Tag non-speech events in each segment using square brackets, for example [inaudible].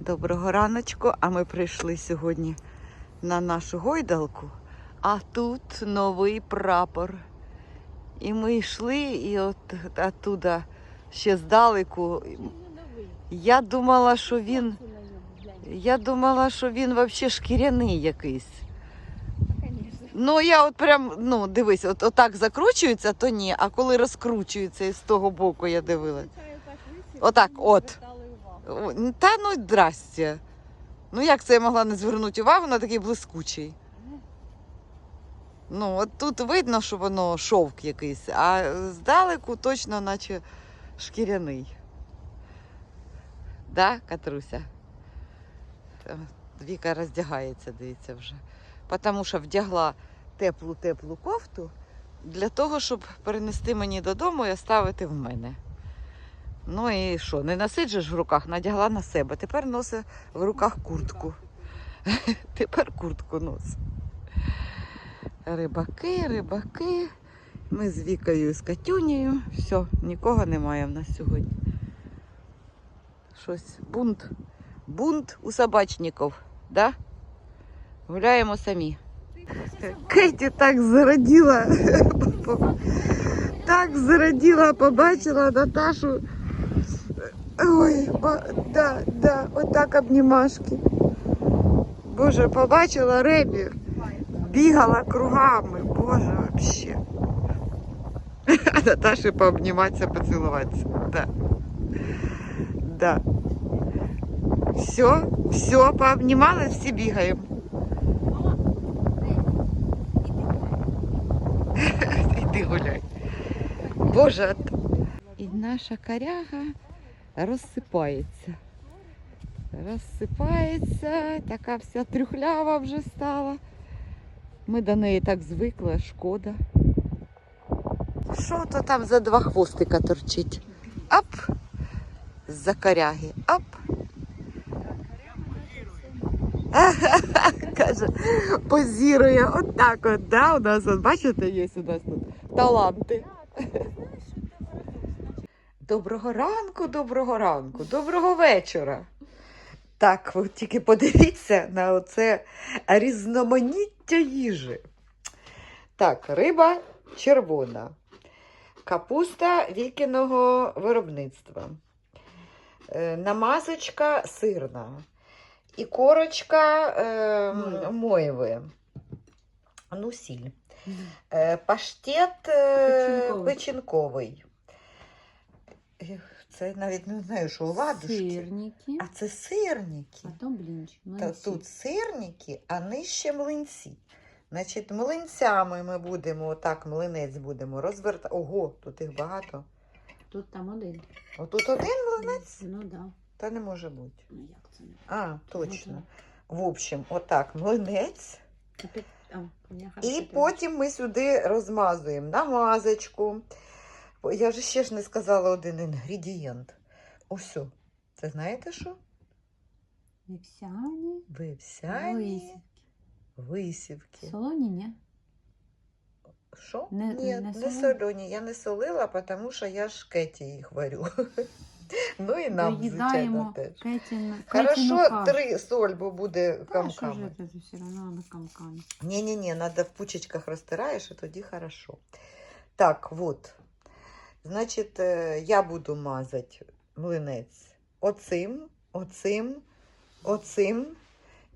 Доброго раночку, а ми прийшли сьогодні на нашу гойдалку, а тут новий прапор. І ми йшли, і от оттуда ще здалеку. Я думала, що він. Я думала, що він взагалі шкіряний якийсь. Ну, я от прям, ну, дивись, от, отак закручується, то ні, а коли розкручується і з того боку я дивилась. Отак, от. Та ну здрасте. Ну як це я могла не звернути увагу на такий блискучий? Ну, от тут видно, що воно шовк якийсь, а здалеку точно, наче шкіряний. Да, Катруся? Віка роздягається, дивіться вже. Тому що вдягла теплу-теплу кофту для того, щоб перенести мені додому і оставити в мене. Ну і що, не носить же ж в руках, надягла на себе. Тепер носить в руках куртку. [laughs] Тепер куртку носить. Рибаки, рибаки. Ми з Вікою і з Катюнею. Все, нікого немає в нас сьогодні. Щось бунт. Бунт у собачників, да? Гуляємо самі. Кеті так зраділа. [laughs] Так зраділа, побачила Наташу. Ой, ба- да, да, отак обнімашки. Боже, побачила Ребі, бігала кругами. Боже, вообще. [laughs] А Наташі пообніматися, поцілуватися. Да. Да. Все, все, пообнімали, всі бігаємо. [laughs] Іди гуляй. Боже. от- І наша коряга Розсипається. Розсипається, така вся трюхлява вже стала. Ми до неї так звикли, шкода. Що то там за два хвостика торчить? Ап! З-за коряги. Ап! [laughs] Каже, позірує отак от, да, у нас, от, бачите, є у нас тут таланти. Доброго ранку, доброго ранку, доброго вечора. Так, ви тільки подивіться на оце різноманіття їжі. Так, риба червона, капуста вікіного виробництва, е, намазочка сирна і корочка е, мойви. Ну, сіль. Е, паштет е, Печінковий. Це навіть не знаю, що оладушки. Сирники, А це сирники. потом блинчик. Та тут сирники, а нижче млинці. Значить, млинцями ми будемо, отак млинець будемо розвертати. Ого, тут їх багато. Тут там один. Отут один млинець? Ну да. Та не може бути. Ну як це не? А, точно. Ну, В общем, отак, млинець. Опять, а, я І потім ми сюди розмазуємо намазочку. Я ж ще ж не сказала один інгредієнт. Ось. Це знаєте що? Вівсяні, Вивсяні висівки. висівки. Солоні, ні? Що? Не- Ні, не не, солоні? солоні. Я не солила, тому що я ж кеті їх варю. [laughs] ну і нам, звичайно, теж. Кетін, Хорошо, три соль, бо буде Та камками. це все одно камками. Ні-ні-ні, треба в пучечках розтираєш, і тоді хорошо. Так, вот. Значить, е, я буду мазати млинець оцим, оцим, оцим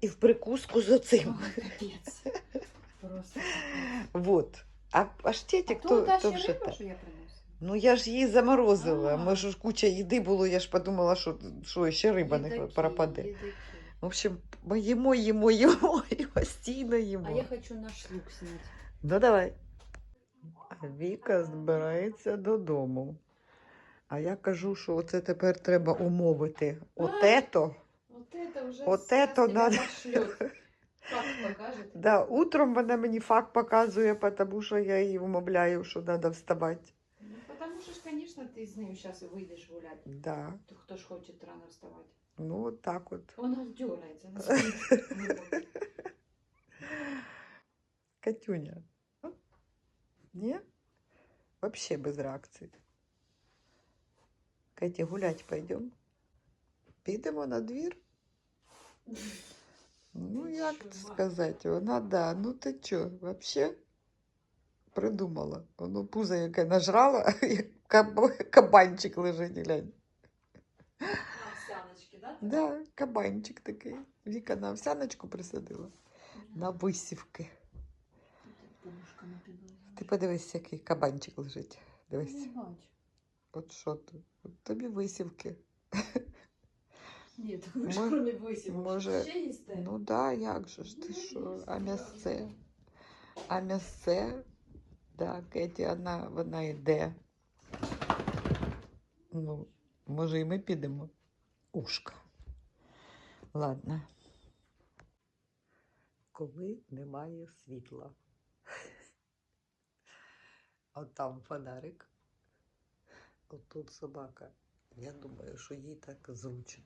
і в прикуску з оцим. Просто. Вот. А паштетик, А то, то вже так. що я. Ну я ж її заморозила. А. Ми ж куча їди було, я ж подумала, що, що ще риба не пропаде. В общем, ми їмо, їмо, їмо і постійно їмо. А я хочу наш лук снять. Ну давай. Віка збирається додому. А я кажу, що оце тепер треба умовити. Отето. Вот это уже Вот сейчас это тебя надо. [laughs] пошлют. Факт покажет. Да, утром вона мені факт показує, тому що я її умовляю, що треба вставати. Ну, потому что, ж, конечно, ты с ним сейчас выйдешь гулять. Да. То кто ж хочет рано вставать. Ну, от так от. Он аж дергается. он спит. Ну, Катюня. Ні? Вообще без реакції. Каті, гулять пойдемо? Підемо на двір? Ну, як сказати, вона да. Ну ти чо, взагалі придумала. Воно пузо яке нажрала, [laughs] як кабанчик лежить, глянь. Овсяночки, да? Да, кабанчик такий. Віка на овсяночку присадила. На висівки. Пушками підлазила. Ти подивись, який кабанчик лежить. Дивись. Не бачу. От що тут? От тобі висівки. Ні, так Мо- ж кроме висівок. може, Ще їсте? Ну да, як же ж ти Ну, що? А м'ясце? А м'ясце? Да, Кеті, вона, вона йде. Ну, може, і ми підемо. Ушка. Ладно. Коли немає світла. От там фонарик. От тут собака. Я думаю, що їй так зручно.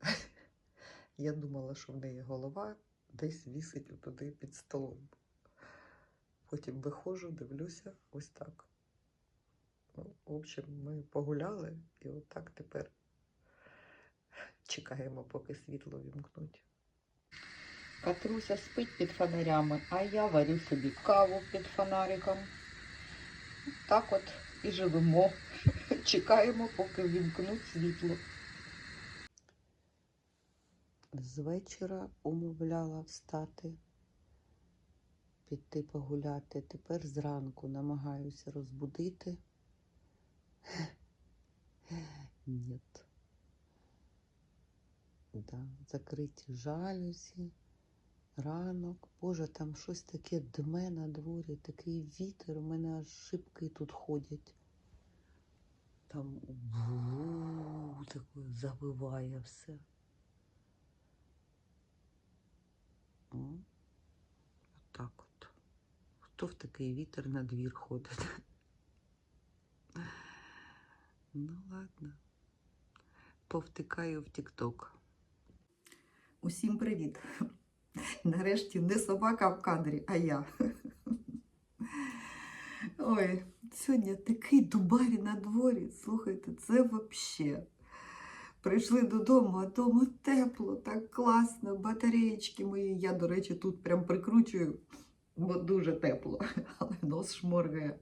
[laughs] Я думала, що в неї голова десь вісить туди під столом. Потім виходжу, дивлюся, ось так. Ну, в общем, ми погуляли і отак тепер чекаємо, поки світло вімкнуть. Катруся спить під фонарями, а я варю собі каву під фонариком. Так от і живемо. [laughs] Чекаємо, поки вімкнуть світло. З вечора умовляла встати, піти погуляти. Тепер зранку намагаюся розбудити. Ні. Да, закриті жалюзі, ранок. Боже, там щось таке дме на дворі, такий вітер, у мене аж шибки тут ходять. Там таке завиває все. О, отак от. Хто в такий вітер на двір ходить? Ну, ладно. Повтикаю в Тік-Ток. Усім привіт. Нарешті не собака в кадрі, а я. Ой, сьогодні такий дубарі на дворі. Слухайте, це взагалі. Прийшли додому, а дома тепло, так класно, батареєчки мої. Я, до речі, тут прям прикручую, бо дуже тепло, [laughs] але нос шморгає.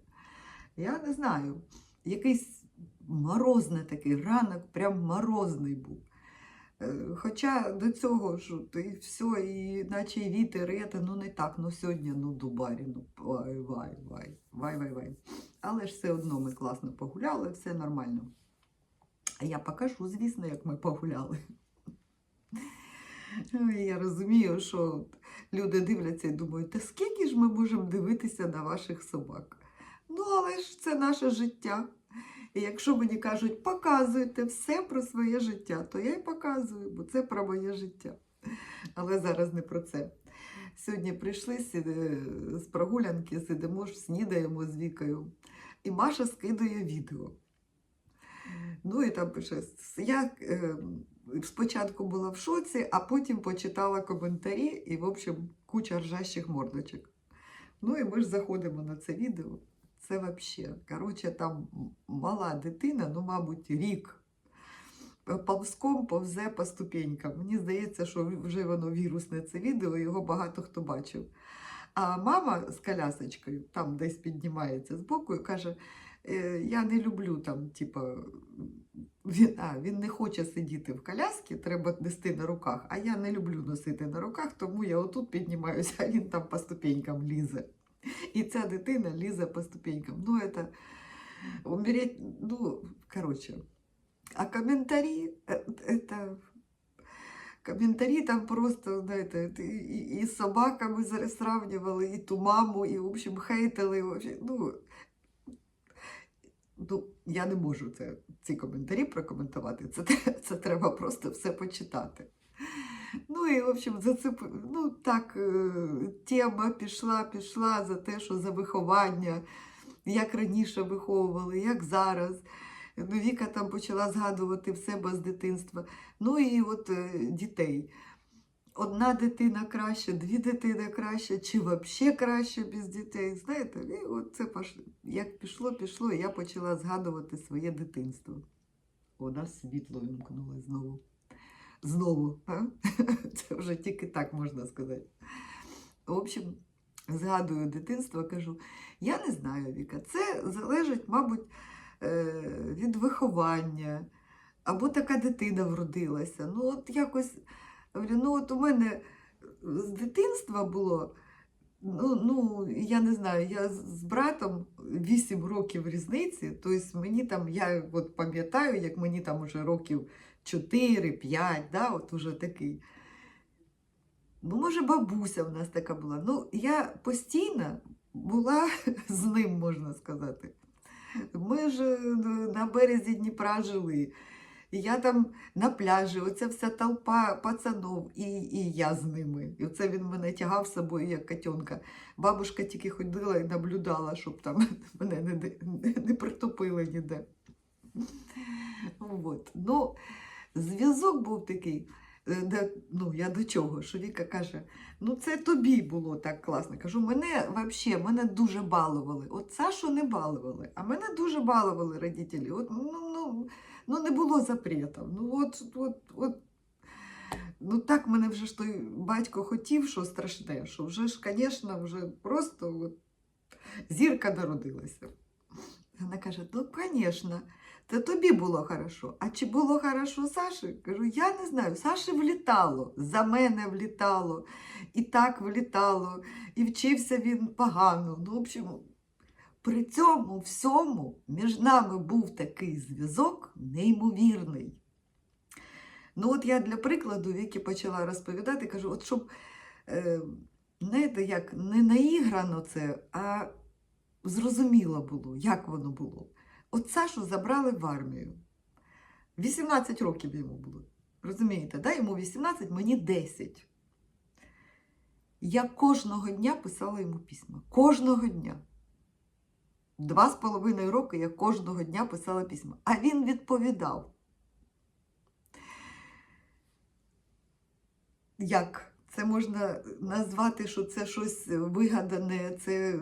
Я не знаю, якийсь морозний такий ранок, прям морозний був. Хоча до цього ж і все, і наче і вітер, і це, ну не так, ну сьогодні, ну дубарі, ну вай, вай, вай, вай, вай, вай. Але ж все одно ми класно погуляли, все нормально. А я покажу, звісно, як ми погуляли. Я розумію, що люди дивляться і думають, та скільки ж ми можемо дивитися на ваших собак? Ну, але ж це наше життя. І якщо мені кажуть, показуйте все про своє життя, то я й показую, бо це про моє життя. Але зараз не про це. Сьогодні прийшли з прогулянки, сидимо, снідаємо з Вікою, і Маша скидає відео. Ну і там пише: я е, спочатку була в шоці, а потім почитала коментарі і, в общем, куча ржащих мордочок. Ну і ми ж заходимо на це відео. Це взагалі. Коротше, там мала дитина, ну, мабуть, рік. Повзком повзе по ступенькам. Мені здається, що вже воно вірусне це відео, його багато хто бачив. А мама з колясочкою там десь піднімається з боку і каже: «Е, Я не люблю там, типа, він, а, він не хоче сидіти в коляскі, треба нести на руках, а я не люблю носити на руках, тому я отут піднімаюся, а він там по ступенькам лізе. І ця дитина лізе по ступенькам. Ну, это умереть, ну, короче. А коментарі, е, это, коментарі там просто, знаєте, і, і, з собаками сравнювали, і ту маму, і, в общем, хейтили. в Ну, ну, я не можу ці коментарі прокоментувати. Це, це треба просто все почитати. Ну і, в общем, зацеп... ну, так, е, тема пішла, пішла за те, що за виховання, як раніше виховували, як зараз. Ну, Віка там почала згадувати в себе з дитинства. Ну і от е, дітей. Одна дитина краще, дві дитини краще, чи взагалі краще без дітей. Знаєте, і от це пош... як пішло, пішло, і я почала згадувати своє дитинство. у світло вимкнули знову. Знову. [laughs] Це вже тільки так можна сказати. В общем, згадую дитинство, кажу, я не знаю, Віка, це залежить, мабуть, е, від виховання. Або така дитина вродилася. Ну, от якось, ну от у мене з дитинства було. Ну, ну, я не знаю, я з братом 8 років різниці, тобто мені там, я от пам'ятаю, як мені там уже років 4-5, да, от уже такий. Ну, може, бабуся в нас така була. Ну, я постійно була [laughs] з ним, можна сказати. Ми ж е, на березі Дніпра жили. І я там на пляжі, оця вся толпа пацанов, і, і я з ними. І оце він мене тягав з собою, як котенка. Бабушка тільки ходила і наблюдала, щоб там [laughs] мене не, не, не притопили ніде. От. Ну, зв'язок був такий. е, де- ну, я до чого? Що Віка каже: ну це тобі було так класно. Кажу, мене взагалі мене дуже балували. От Сашу не балували, а мене дуже балували родителі. От, ну, ну, ну не було запретів. Ну от, от, от, ну так мене вже ж той батько хотів, що страшне, що вже ж, звісно, вже просто от, зірка народилася. Вона каже: ну, звісно, це тобі було хорошо. А чи було хорошо Саші? Кажу, я не знаю. Саші влітало, за мене влітало, і так влітало, і вчився він погано. Ну, в общем, при цьому всьому між нами був такий зв'язок неймовірний. Ну, от я для прикладу Вікі почала розповідати, кажу, от щоб, е, знаєте, як не наіграно це, а зрозуміло було, як воно було. От Сашу забрали в армію. 18 років йому було. Розумієте, да? йому 18, мені 10. Я кожного дня писала йому письма. Кожного дня. Два з половиною роки я кожного дня писала письма. А він відповідав. Як це можна назвати, що це щось вигадане, це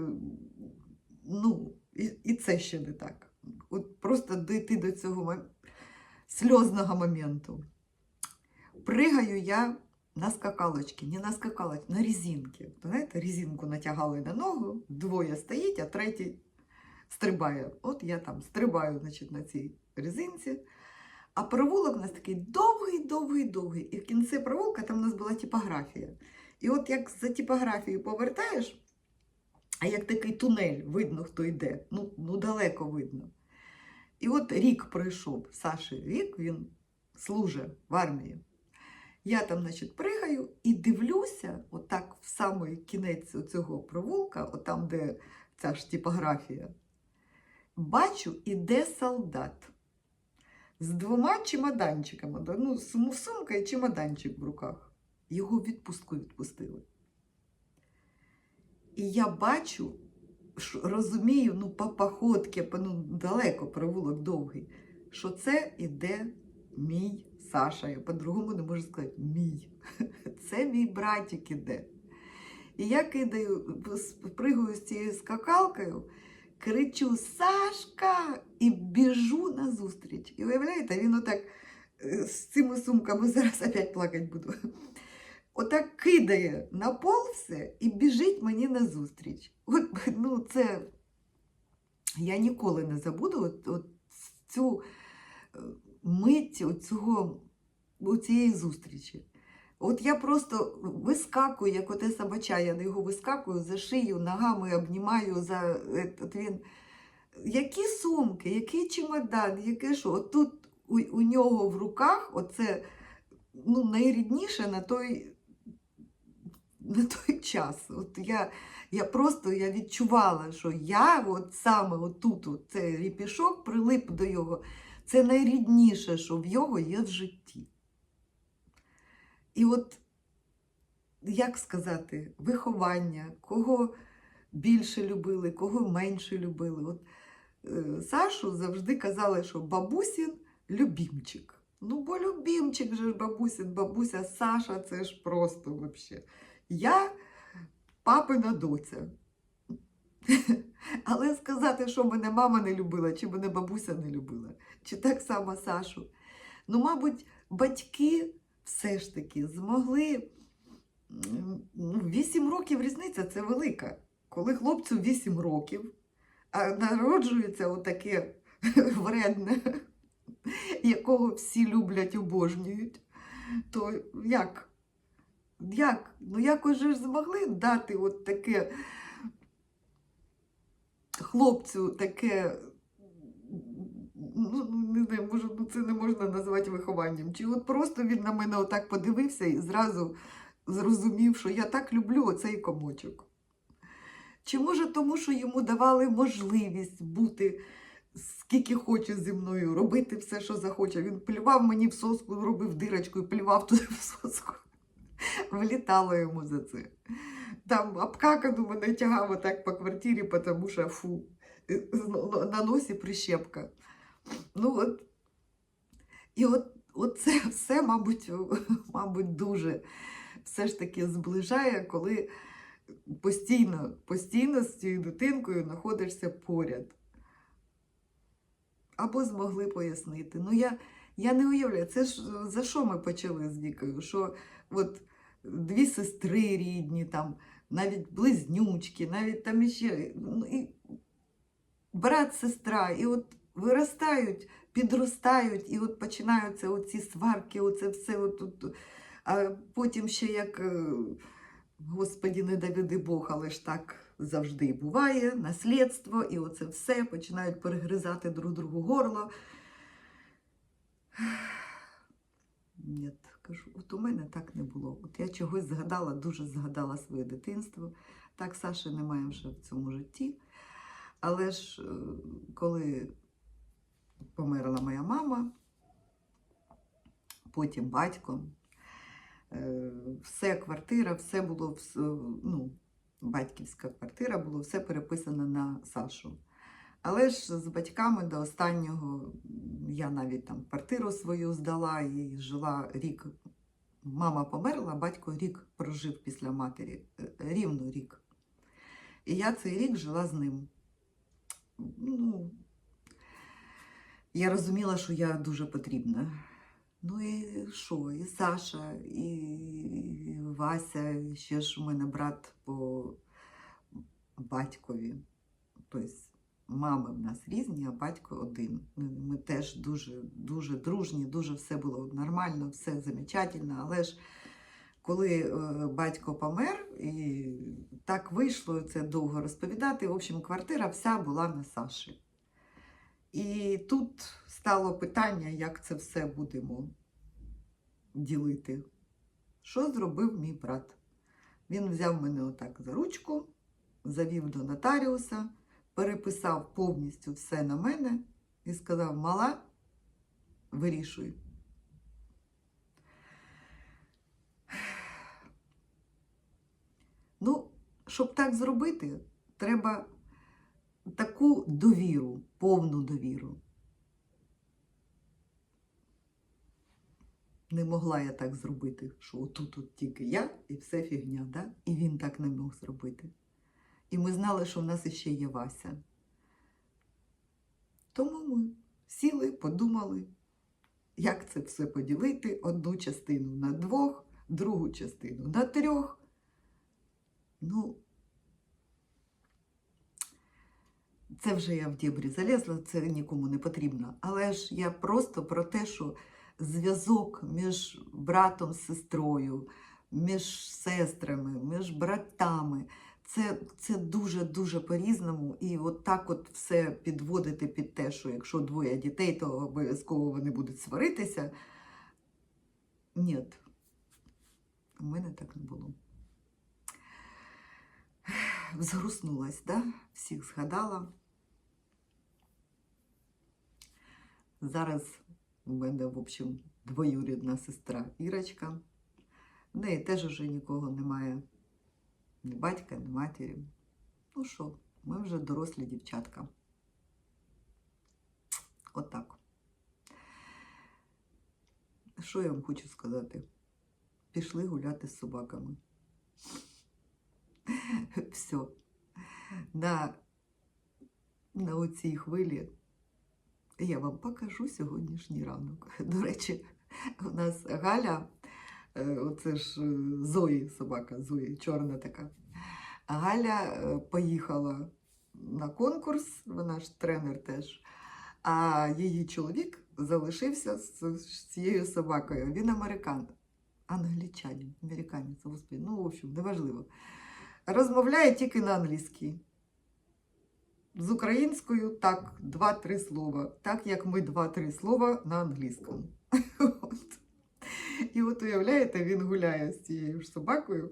ну, і, і це ще не так. От просто дійти до цього сльозного моменту. Пригаю я на скакалочки, не на скакалочки, на резинки. Знаєте, резинку натягали на ногу, двоє стоїть, а третій стрибає. От я там стрибаю значить, на цій резинці. А провулок у нас такий довгий, довгий, довгий. І в кінці провулка там у нас була типографія. І от як за типографією повертаєш, а як такий тунель, видно, хто йде. Ну, ну далеко видно. І от рік пройшов, Саші рік, він служить в армії. Я там, значить, пригаю і дивлюся, отак в самий кінець цього провулка, отам, де ця ж типографія, бачу, іде солдат з двома чемоданчиками. Ну, сумка і чемоданчик в руках. Його відпустку відпустили. І я бачу, розумію, ну, по походці, по- ну, далеко провулок довгий, що це іде мій Саша. Я по-другому не можу сказати мій. [laughs] Це мій братик іде. І я кидаю, пригаю з цією скакалкою, кричу Сашка і біжу назустріч. І уявляєте, він отак е, з цими сумками [laughs] зараз опять плакати буду. Отак кидає на пол все і біжить мені назустріч. От, ну, це я ніколи не забуду от, от цю е, мить цього, цієї зустрічі. От я просто вискакую, як оте собача, я на його вискакую за шию, ногами обнімаю за этот, він. Які сумки, який чемодан, яке що? От тут у, у нього в руках оце ну, найрідніше на той, на той [laughs] час. От я, я просто я відчувала, що я от саме отут, от цей ріпішок прилип до його. Це найрідніше, що в його є в житті. І от, як сказати, виховання, кого більше любили, кого менше любили. От, е, Сашу завжди казали, що бабусін любімчик. Ну, бо любімчик же ж бабусін, бабуся Саша, це ж просто взагалі. Я папина доця. [laughs] Але сказати, що мене мама не любила, чи мене бабуся не любила, чи так само Сашу. Ну, мабуть, батьки все ж таки змогли. Ну, 8 років різниця це велика. Коли хлопцю 8 років, а народжується отаке [laughs] вредне, якого всі люблять, обожнюють, то як? Як? Ну якось же ж змогли дати от таке хлопцю таке. Ну, не знаю, може, ну це не можна назвати вихованням. Чи от просто він на мене отак подивився і зразу зрозумів, що я так люблю оцей комочок. Чи може тому, що йому давали можливість бути скільки хоче зі мною, робити все, що захоче. Він плював мені в соску, робив дирочку і плював туди в соску. [laughs] Влітало йому за це. Там обкакану мене тягав отак по квартирі, тому що фу, е, на носі прищепка. Ну от. І от, от це все, мабуть, мабуть, [laughs] дуже все ж таки зближає, коли постійно, постійно з цією дитинкою знаходишся поряд. Або змогли пояснити. Ну, я, я не уявляю, це ж за що ми почали з Вікою? Що от дві сестри рідні, там, навіть близнючки, навіть там іще ну, і брат, сестра, і от виростають, підростають, і от починаються оці сварки, оце все. От, от, а потім ще як, е, Господі, не доведи Бог, але ж так завжди буває, наслідство, і оце все починають перегризати друг другу горло. Ні, кажу, от у мене так не було. От я чогось згадала, дуже згадала своє дитинство. Так Саші немає вже в цьому житті. Але ж е, коли померла моя мама, потім батько, е, все квартира, все було ну, батьківська квартира, було все переписано на Сашу. Але ж з батьками до останнього я навіть там квартиру свою здала і жила рік. Мама померла, батько рік прожив після матері, е, рівно рік. І я цей рік жила з ним. Ну, я розуміла, що я дуже потрібна. Ну і що? І Саша, і Вася, і ще ж у мене брат по батькові. Тобто мами в нас різні, а батько один. Ми, теж дуже, дуже дружні, дуже все було нормально, все замечательно. Але ж коли е, батько помер, і так вийшло, це довго розповідати. В общем, квартира вся була на Саші. І тут стало питання, як це все будемо ділити. Що зробив мій брат? Він взяв мене отак за ручку, завів до нотаріуса, переписав повністю все на мене і сказав: Мала, вирішуй. Ну, щоб так зробити, треба таку довіру, повну довіру. Не могла я так зробити, що отут от тільки я і все фігня, да? і він так не мог зробити. І ми знали, що в нас іще є Вася. Тому ми сіли, подумали, як це все поділити. Одну частину на двох, другу частину на трьох. Ну, це вже я в дібрі залізла, це нікому не потрібно. Але ж я просто про те, що зв'язок між братом сестрою, між сестрами, між братами. Це, це дуже-дуже по-різному. І от так от все підводити під те, що якщо двоє дітей, то обов'язково вони будуть сваритися. Ні, у мене так не було. Взгруснулась, да? всіх згадала. Зараз у мене, в общем, двоюрідна сестра Ірочка. В неї теж уже нікого немає. Ні батька, ні матері. Ну що, ми вже дорослі дівчатка. Отак. Що я вам хочу сказати? Пішли гуляти з собаками. [laughs] Все. на, на оцій хвилі. Я вам покажу сьогоднішній ранок. До речі, у нас Галя, оце ж е, Зої, собака Зої, чорна така. Галя е, поїхала на конкурс, вона ж тренер теж. А її чоловік залишився з, цією собакою. Він американ, англічанин, американець, господи, ну, в общем, неважливо. Розмовляє тільки на англійській. З українською так, два-три слова. Так як ми два-три слова на англійському. [laughs] І от уявляєте, він гуляє з цією ж собакою.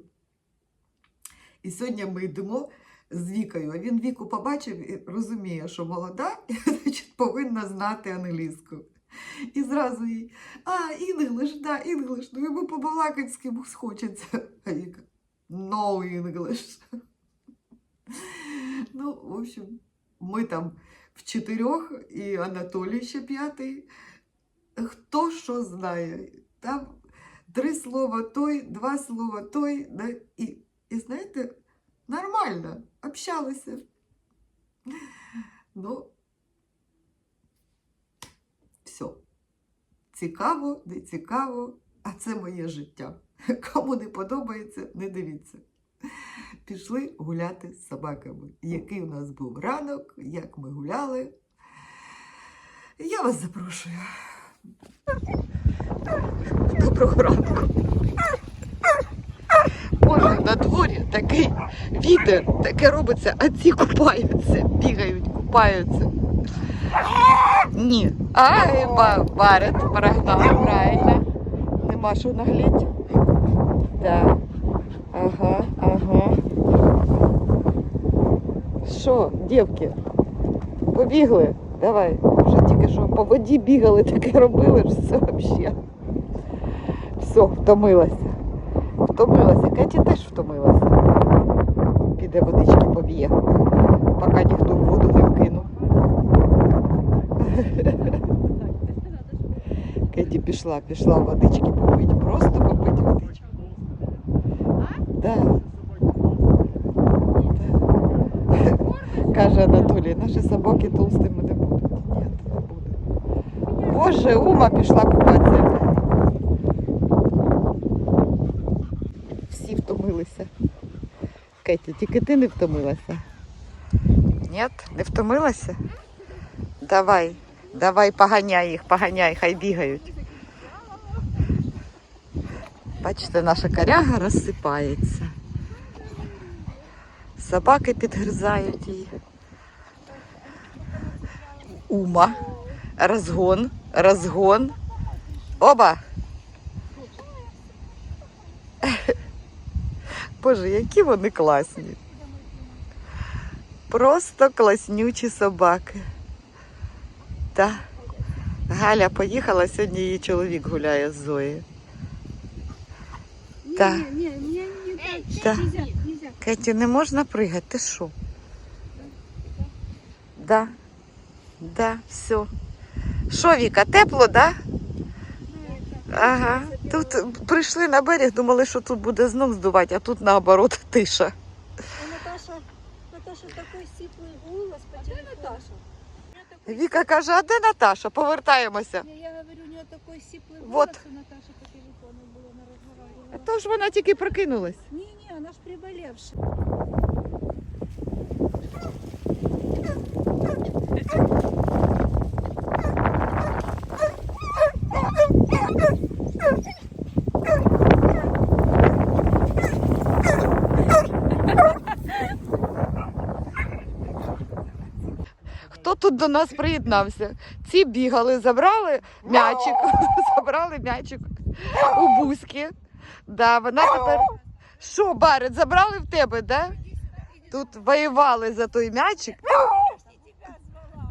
І сьогодні ми йдемо з Вікою, а він віку побачив і розуміє, що молода, [laughs] і значить, повинна знати англійську. І зразу їй, а, інглиш, да, інглиш, ну йому побалакати з кимось хочеться. А Віка, no English. [laughs] Ну, в общем, ми там в чотирьох, і Анатолій ще п'ятий. Хто що знає. Там три слова той, два слова той. Да, і, і знаєте, нормально, общалися. Ну, все. Цікаво, не цікаво, а це моє життя. Кому не подобається, не дивіться. Пішли гуляти з собаками. Який у нас був ранок, як ми гуляли. Я вас запрошую. Доброго ранку. Боже, на дворі такий вітер, таке робиться, а ці купаються, бігають, купаються. Ні. Ай, ба- Барет прогнав, правильно. Нема що нагліть. Да. Ага, ага. Що, дівки, побігли? Давай. Вже тільки що по воді бігали, таке робили, що це взагалі. Все, втомилася. Втомилася. Кеті теж втомилася. Піде водички поб'є, поки ніхто в воду не вкинув. Кеті пішла, пішла водички попити. Просто попити водички. Да. Каже Анатолій, наші собаки толстими не будуть. Ні, не буде. Боже, ума пішла купатися. Всі втомилися. Кеті, тільки ти не втомилася. Ні, не втомилася? Давай, давай, поганяй їх, поганяй, хай бігають. Бачите, наша коряга розсипається. Собаки підгризають її. Ума. Розгон, розгон. Оба. Боже, які вони класні. Просто класнючі собаки. Та. Галя поїхала, сьогодні її чоловік гуляє з Зоєю. Не, не, не так. Да. Нельзя, нельзя. Кеті, не можна пригати, ти що? Да. Да, все. Що, Віка, тепло, да? Ага. Тут прийшли на берег, думали, що тут буде знов здувати, а тут наоборот [laughs] тиша. А Наташа, Наташа такой сиплый голос по телефону. Наташа? Віка каже, а де Наташа? Повертаємося. Я говорю, у нее такой сиплый Вот. голос у Наташи по телефону был, она разговаривала. Тож вона тільки прокинулась. Не-не, она ж приболевшая. Хто Тут до нас приєднався? Ці бігали, забрали м'ячик, [laughs] забрали м'ячик у бузьки. Да, вона тепер. Що, Барет, забрали в тебе, да? Тут воювали за той м'ячик.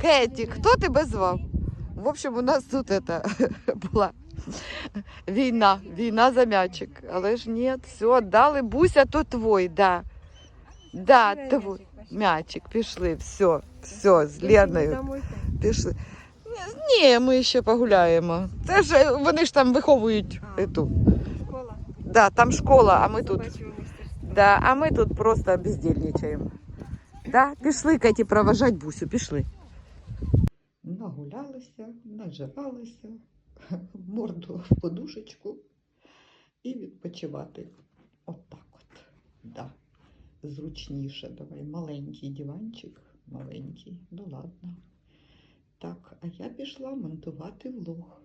Кеті, хто тебе звав? В общем, у нас тут это, [laughs] була війна, війна за м'ячик. Але ж ні, все, дали Буся, то твой, да. Да, твой. М'ячик, пішли, все, все, з Леною. Пішли. Ні, ми ще погуляємо. Це ж е, вони ж там виховують ету. Школа. Да, там школа, а ми тут. Да, а ми тут просто бездельничаємо. Да? Пішли, Кеті, проважать бусю, пішли. Нагулялися, нажиралися, [laughs] морду в подушечку і відпочивати. Отак от. Да. Зручніше. Давай маленький диванчик, маленький, ну ладно. Так, а я пішла монтувати влог.